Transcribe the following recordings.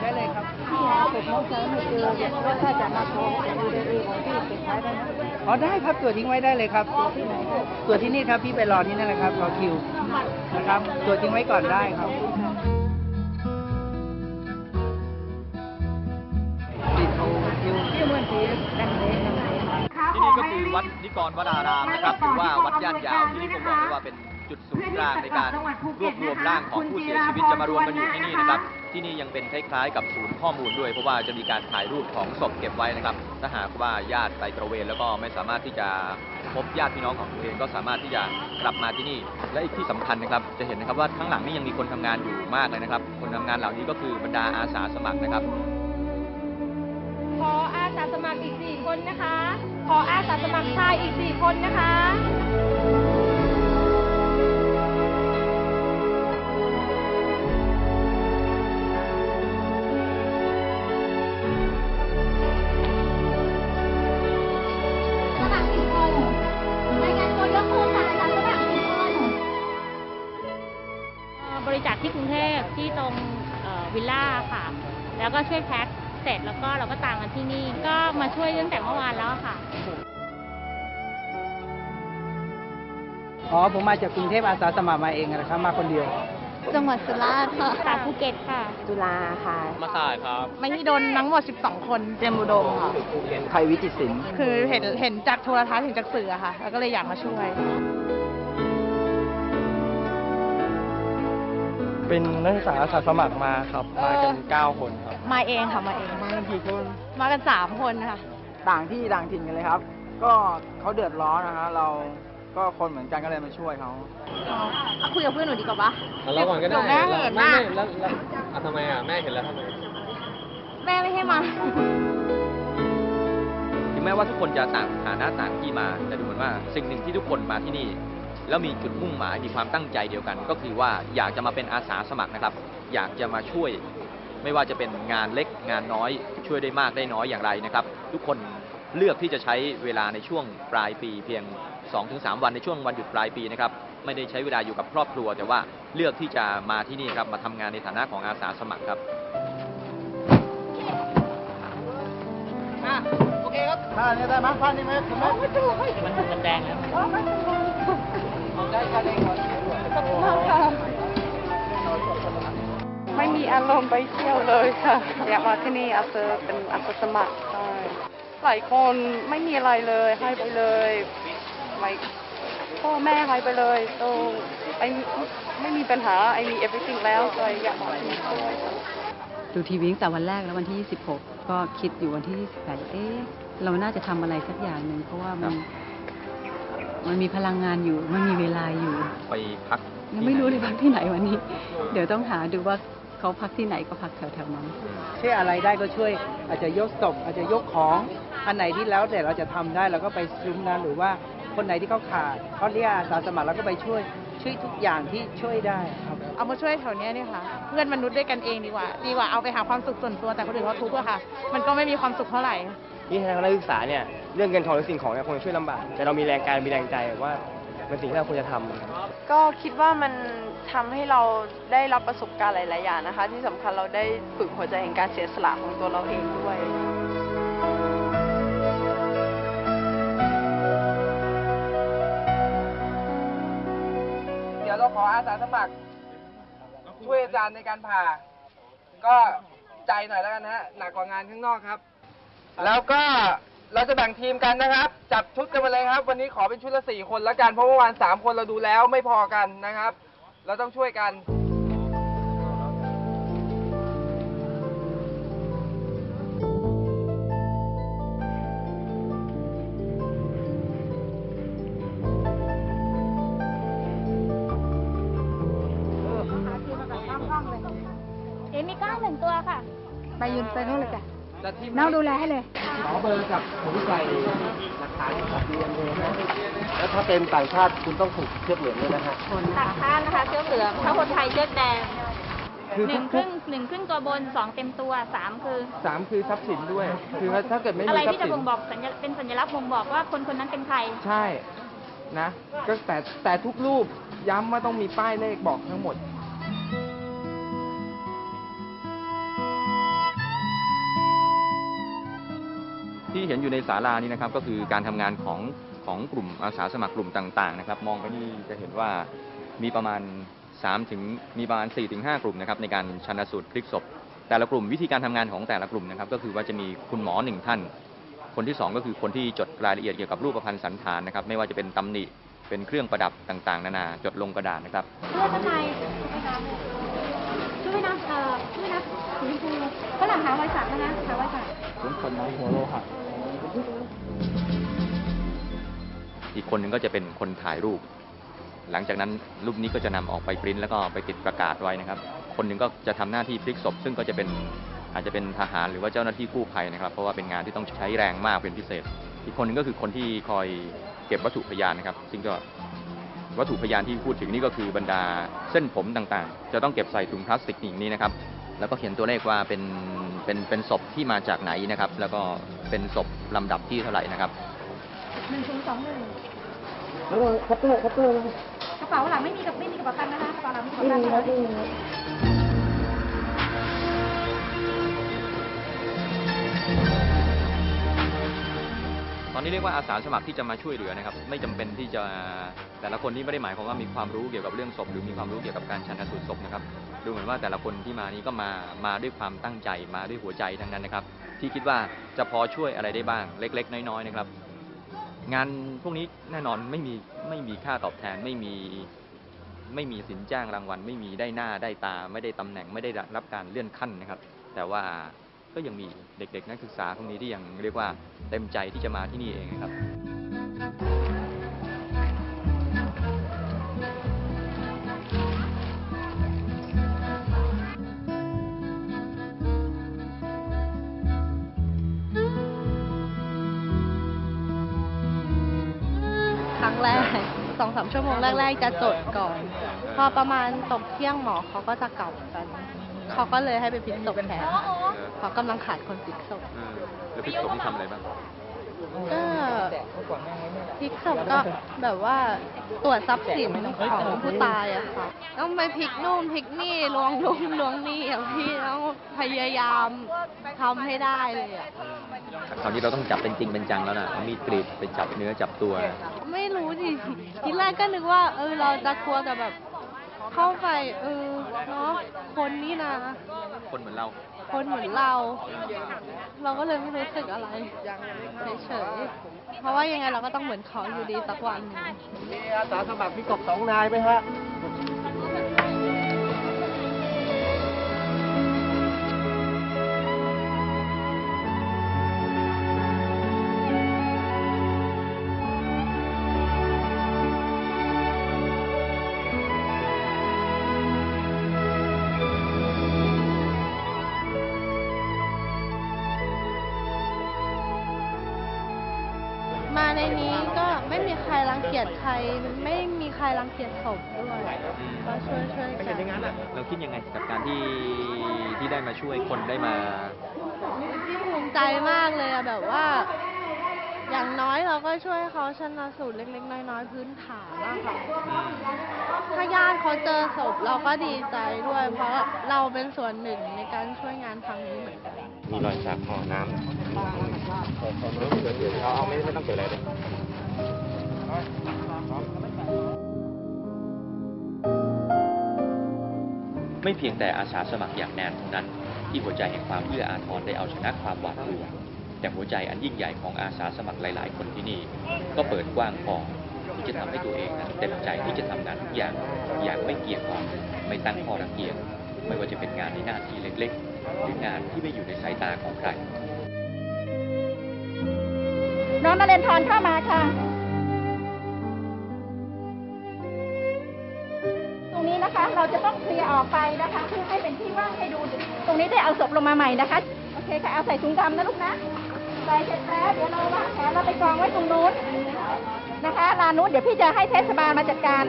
ได้เลยครับเกิดน้องเจอไม่เจอเนี่ยแล้วถ้าจะมาโทรเป็นดีเอของพี่เก็บไว้ได้ไหมอ๋อได้ครับตัวทิ้งไว้ได้เลยครับตัวที่นี่ครับพี่ไปรอที่นั่นแหละครับรอคิวนะครับตัวทิ้งไว้ก่อนได้ครับติดโทรคิวที่เมื่อกี้ดังเลยดังเลยที่นี่ก็คือวัดนิกรวดารามนะครับหรือว่าวัดย่านยาวที่นี่ผมบอกเลยว่าเป็นจุดศูนย์กลางในการรวบรวมร่างของผู้เสียชีวิตจะมารวมกันอยู่ที่นี่นะครับ ที่นี่ยังเป็นคล้ายๆ กับศูนย์ข้อมูลด้วยเพราะว่าจะมีการถ่ายรูปของศพเก็บไว้นะครับ ถ้าหากว่าญาติไปตระเวนแล้วก็ไม่สามารถที่จะพบญาติพี่น้องของตัวเองก็สามารถที่จะกลับมาที่นี่ และอีกที่สำคัญนะครับ จะเห็นนะครับว่าข้างหลังนี่ยังมีคนทำงานอยู่มากเลยนะครับ คนทำงานเหล่านี้ก็คือบรรดาอาสาสมัครนะครับ ขออาสาสมัครอีก4คนนะคะ ขออาสาสมัครชายอีก4คนนะคะ พที่ตรงเอ่อวิลล่าค่ะ แล้วก็ช่วยแพ็คเสร็จแล้วก็เราก็ตามกันที่นี่ ก็มาช่วยตั้งแต่เมื่อวานแล้วค่ะ อ๋อ ผมมาจากกรุงเทพอาสาสมัครมาเองนะครับมาคนเดียว จังหวัดสุราษฎร์ค่ะจากภูเก็ตค่ะ จุฬาค่ะ มาสายครับ ไม่ที่โดนทั้งหมด 12 คน เจมส์บุดมค่ะไทยวิจิตรศิลป์ คือเห็นเห็นจากโทรทัศน์เห็นจากสื่ออะค่ะ แล้วก็เลยอยากมาช่วย เป็นนักศึกษาอาสาสมัครมาครับ มากัน 9 คนครับ มาเองค่ะมาเอง มากันกี่คน มากัน 3 คนค่ะ ต่างที่ต่างถิ่นกันเลยครับ ก็เขาเดือดร้อนนะฮะเราก็คนเหมือนกันก็เลยมาช่วยเขาเอาคุยกับเพื่อนหนูดีกว่าปะเราก่อนก็ได้เดี๋ยวแม่เห็นไม่น่ะไม่แล้วแล้วอะทำไมอะแม่เห็นแล้วทำไมแม่ไม่ให้มาถึงแม้ว่าทุกคนจะต่างฐานะต่างที่มา แต่ดูเหมือนว่าสิ่งหนึ่งที่ทุกคนมาที่นี่ แล้วมีจุดมุ่งหมายมีความตั้งใจเดียวกัน ก็คือว่าอยากจะมาเป็นอาสาสมัครนะครับ อยากจะมาช่วย ไม่ว่าจะเป็นงานเล็กงานน้อย ช่วยได้มากได้น้อยอย่างไรนะครับ ทุกคนเลือกที่จะใช้เวลาในช่วงปลายปี เพียง 2-3 วันในช่วงวันหยุดปลายปีนะครับไม่ได้ใช้เวลาอยู่กับครอบครัว แต่ว่าเลือกที่จะมาที่นี่ครับมาทำงานในฐานะของอาสาสมัครครับท่านี้ได้ไหมท่านี้ไหมคุณแม่ไม่ถูกมันมันแดงแล้ว ได้กันเองก่อนไม่มีอารมณ์ไปเที่ยวเลยค่ะ อยากมาที่นี่อาเซอร์เป็นอาสาสมัครใช่หลายคนไม่มีอะไรเลยให้ไปเลยไม่พ่อแม่ให้ไปเลยโตไอไม่มีปัญหาไอมี everything แล้วก็อยากมาที่นี่ช่วยค่ะดูทีวีตั้งแต่วันแรกแล้ววันที่ 26 ก็คิดอยู่วันที่ 28 เอ๊ะ เราน่าจะทำอะไรสักอย่างหนึ่งเพราะว่ามัน มันมีพลังงานอยู่มันมีเวลาอยู่ ไปพักยังไม่รู้เลยพักที่ไหนวันนี้ เดี๋ยวต้องหาดูว่าเขาพักที่ไหนก็พักแถวๆนั้นช่วยอะไรได้ก็ช่วย อาจจะยกศพอาจจะยกของอันไหนที่แล้วแต่เราจะทำได้เราก็ไปซุ้มนั้นหรือว่าคนไหนที่เขาขาดเขาเรียกอาสาสมัครเราก็ไปช่วย ช่วยทุกอย่างที่ช่วยได้ครับเอามาช่วยแถวเนี้ยเนี่ยค่ะ เพื่อนมนุษย์ด้วยกันเองดีกว่า ดีกว่าเอาไปหาความสุขส่วนตัวแต่คนอื่นเขาทุกข์อะค่ะ มันก็ไม่มีความสุขเท่าไหร่ นี่ทางนักศึกษาเนี่ยเรื่องเงินทองหรือสิ่งของเนี่ยคงจะช่วยลำบากแต่เรามีแรงกายมีแรงใจว่าเป็นสิ่งที่เราควรจะทำก็คิดว่ามันทำให้เราได้รับประสบการณ์หลาย ๆ อย่างนะคะ ที่สำคัญเราได้ฝึกหัวใจแห่งการเสียสละของตัวเราเองด้วยเดี๋ยวเราขออาสาสมัคร ช่วยอาจารย์ในการผ่า ก็ใจหน่อยแล้วกันนะฮะหนักกว่างานข้างนอกครับ แล้วก็เราจะแบ่งทีมกันนะครับ จับชุดกันมาเลยครับ วันนี้ขอเป็นชุดละสี่คนแล้วกันเพราะเมื่อวานสามคนเราดูแล้วไม่พอกันนะครับ เราต้องช่วยกัน เอ็มมีก้าหนึ่งตัวค่ะ ไปยืนไปนู่นเลยจ้ะจัดทีม น้องดูแลให้เลย ขอเบอร์กับผมใส่หลักฐานกับดีเอ็นเอนะแล้วถ้าเป็นต่างชาติคุณต้องถูกเชือกเหลืองด้วยนะฮะต่างชาตินะคะเชือกเหลืองถ้าคนไทยเชือกแดงคือหทุนึ่กงคทุรึ่กงหนึ่งครึ่งตัวบนสองเต็มตัวสามคือสามคือทรัพย์สินด้วย คือถ้าเกิดไม่มีอะไรทรัพที่ย์จะสินบ่งบอกสัญญาเป็นสัญลักษณ์บ่งบอกว่าคนคนนั้นเป็นใครใช่นะ ก็แต่แต่ทุกรูปย้ำว่าต้องมีป้ายเลขบอกทั้งหมด ที่เห็นอยู่ในศาลานี้นะครับก็คือการทำงานของของกลุ่มอาสาสมัครกลุ่มต่างๆนะครับ มองไปนี่จะเห็นว่ามีประมาณ3ถึงมีประมาณ4ถึง5กลุ่มนะครับในการชันสูตรพลิกศพ แต่ละกลุ่มวิธีการทำงานของแต่ละกลุ่มนะครับ ก็คือว่าจะมีคุณหมอหนึ่งท่าน คนที่สองก็คือคนที่จดรายละเอียดเกี่ยวกับรูปพรรณสันฐานนะครับ ไม่ว่าจะเป็นตำหนิเป็นเครื่องประดับต่างๆ นานาจดลงกระดาษนะครับเสื้อชั้นในชุดว่ายน้ำ เอ่อชุดว่ายน้ำสีชมพูฝรั่งหาไวสักนะคะหาไวสักอีกคนหนึ่งก็จะเป็นคนถ่ายรูป หลังจากนั้นรูปนี้ก็จะนำออกไปปริ้นแล้วก็ไปติดประกาศไว้นะครับ คนหนึ่งก็จะทำหน้าที่พลิกศพ ซึ่งก็จะเป็นอาจจะเป็นทหารหรือว่าเจ้าหน้าที่กู้ภัยนะครับ เพราะว่าเป็นงานที่ต้องใช้แรงมากเป็นพิเศษ อีกคนหนึ่งก็คือคนที่คอยเก็บวัตถุพยานนะครับ ซึ่งก็ วัตถุพยานที่พูดถึงนี่ก็คือบรรดาเส้นผมต่างๆ จะต้องเก็บใส่ถุงพลาสติกอย่างนี้นะครับ แล้วก็เขียนตัวเลขว่าเป็นเป็นเป็นศพที่มาจากไหนนะครับ แล้วก็เป็นศพลำดับที่เท่าไหร่นะครับหนึ่งศูนย์สองหนึ่งคัตเตอร์คัตเตอร์กระเป๋าหลังไม่มีกับไม่มีกระเป๋าตังค์นะคะกระเป๋าหลังไม่มีกระเป๋าตังค์นะคะ อนนี้เรียกว่าอาสาสมัครที่จะมาช่วยเหลือนะครับ ไม่จำเป็นที่จะแต่ละคนที่ไม่ได้หมายความว่ามีความรู้เกี่ยวกับเรื่องศพ หรือมีความรู้เกี่ยวกับการชันสูตรศพนะครับ ดูเหมือนว่าแต่ละคนที่มานี้ก็มามาด้วยความตั้งใจมาด้วยหัวใจทั้งนั้นนะครับ ที่คิดว่าจะพอช่วยอะไรได้บ้าง เล็ก ๆ น้อยๆนะครับ งานพวกนี้แน่นอนไม่มีไม่มีค่าตอบแทนไม่มีไม่มีสินจ้างรางวัล ไม่มีได้หน้าได้ตา ไม่ได้ตำแหน่งไม่ได้รับการเลื่อนขั้นนะครับ แต่ว่า ก็ยังมีเด็ก ๆ นักศึกษาพวกนี้ที่ยังเรียกว่าเต็มใจที่จะมาที่นี่เองนะครับครั้งแรกสองสามชั่วโมงแรกๆจะจดก่อน พอประมาณตกเที่ยงหมอเขาก็จะกลับกัน เขาก็เลยให้ไปพลิกศพแทนเขากำลังขาดคนพลิกศพเออแล้วพิกศพนี่ทำอะไรบ้าง ก็พลิกศพก็แบบว่าตรวจทรัพย์สินของผู้ตายอะค่ะ ต้องไปพลิกนู่นพลิกนี่ล้วงนู่นล้วงนี่อะพี่ต้องพยายามทำให้ได้เลยอะ คราวนี้เราต้องจับเป็นจริงเป็นจังแล้วนะเอามีดกรีดไปจับเนื้อจับตัว ไม่รู้ดิทีแรกก็นึกว่า เออเราจะกลัวแต่แบบ เข้าไปเออ เนาะคนนี่นะ คนเหมือนเรา คนเหมือนเรา เราก็เลยไม่รู้สึกอะไรเฉยๆเพราะว่ายังไงเราก็ต้องเหมือนเขาอยู่ดีสักวันหนึ่งมีอาสาสมัครมีกบสองนายไหมฮะ ในนี้ก็ไม่มีใครรังเกียจใคร ไม่มีใครรังเกียจศพด้วยก็ช่วยช่วยๆกัน เราคิดยังไงกับการที่ที่ได้มาช่วยคนได้มา ที่ภูมิใจมากเลยอะแบบว่า อย่างน้อยเราก็ช่วยเขาชนะสูตรเล็กๆ น้อยๆ พื้นฐานอะค่ะถ้าญาติเขาเจอศพเราก็ดีใจด้วย เพราะเราเป็นส่วนหนึ่งในการช่วยงานครั้งนี้เหมือนกัน มีรอยสักห่อน้ำเอาเอาไม่ไม่ต้องเกิดอะไรเลยไม่เพียงแต่อาสาสมัครอย่างแนนเท่านั้น ที่หัวใจแห่งความเอื้ออาทรได้เอาชนะความหวาดกลัว แต่หัวใจอันยิ่งใหญ่ของอาสาสมัครหลาย ๆ คนที่นี่ ก็เปิดกว้างพอที่จะทำให้ตัวเองนั้นเต็มใจที่จะทำงานทุกอย่างอย่างไม่เกียงความไม่ตั้งข้อรังเกียจไม่ว่าจะเป็นงานในหน้าที่เล็ก ๆ หรืองานที่ไม่อยู่ในสายตาของใคร น้องนาเรนทรเข้ามาค่ะ ตรงนี้นะคะเราจะต้องเคลียร์ออกไปนะคะเพื่อให้เป็นที่ว่างให้ดู ตรงนี้ได้เอาศพลงมาใหม่นะคะ โอเคค่ะเอาใส่ถุงดำนะลูกนะ ใส่เสร็จแล้วเดี๋ยวเราวางแผนเราไปกองไว้ตรงนู้นนะคะลานนู้นเดี๋ยวพี่จะให้เทศบาลมาจัดการ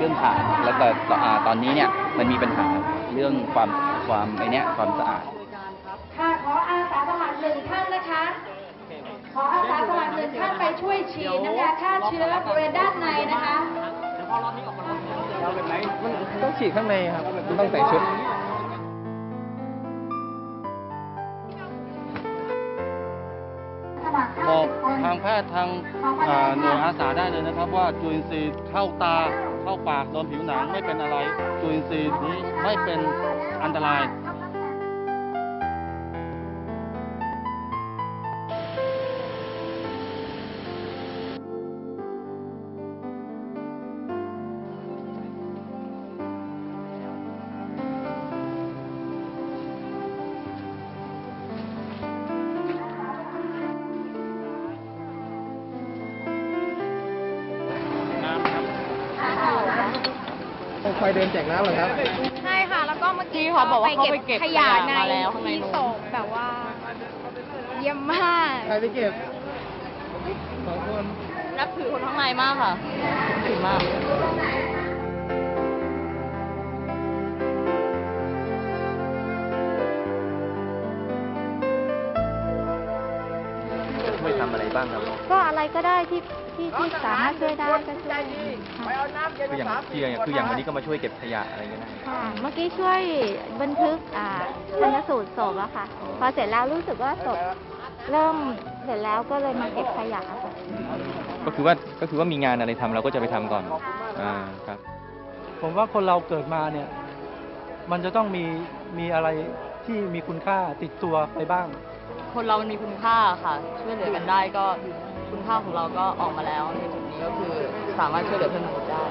เครื่องถ่ายแล้วก็อ่าตอนนี้เนี่ยมันมีปัญหาเรื่องความความไอเนี้ยความสะอาดค่ะขออาสาสมัครหนึ่งท่านนะคะ ขออาสาสมัครหนึ่งท่านไปช่วยฉีดน้ำยาฆ่าเชื้อบริเวณด้านในนะคะมันต้องฉีดข้างในครับมันต้องใส่ชุดบอกทางแพทย์ทางอ่าหน่วยอาสาได้เลยนะครับ ว่าจุลินทรีย์เข้าตา เข้าปากโดนผิวหนังไม่เป็นอะไรจุลินทรีย์นี้ไม่เป็นอันตราย เดินแจกน้ำเหรอครับ ใช่ค่ะ แล้วก็เมื่อกี้เขาบอกว่าเขาไปเก็บขยะขยะในมาแล้วข้างในที่นู้นศพแบบว่า เยี่ยมมาก ใครไปเก็บสองคน นับถือคนข้างในมากค่ะถือมาก อะไรบ้างครับก็อะไรก็ได้ที่ที่ที่สามารถช่วยได้ก็ช่วยค่ะคืออย่างคืออย่างคืออย่างวันนี้ก็มาช่วยเก็บขยะอะไรเงี้ยนะค่ะ เมื่อกี้ช่วยบันทึกอ่าชันสูตรศพอะค่ะ พอเสร็จแล้วรู้สึกว่าศพเริ่มเสร็จแล้วก็เลยมาเก็บขยะค่ะก็คือว่าก็คือว่ามีงานอะไรทำเราก็จะไปทำก่อนอ่าครับ ผมว่าคนเราเกิดมาเนี่ย มันจะต้องมีมีอะไรที่มีคุณค่าติดตัวไปบ้าง คนเรามันมีคุณค่าค่ะ ช่วยเหลือกันได้ก็คุณค่าของเราก็ออกมาแล้วในจุดนี้ก็คือสามารถช่วยเหลือเพื่อนมนุษย์ได้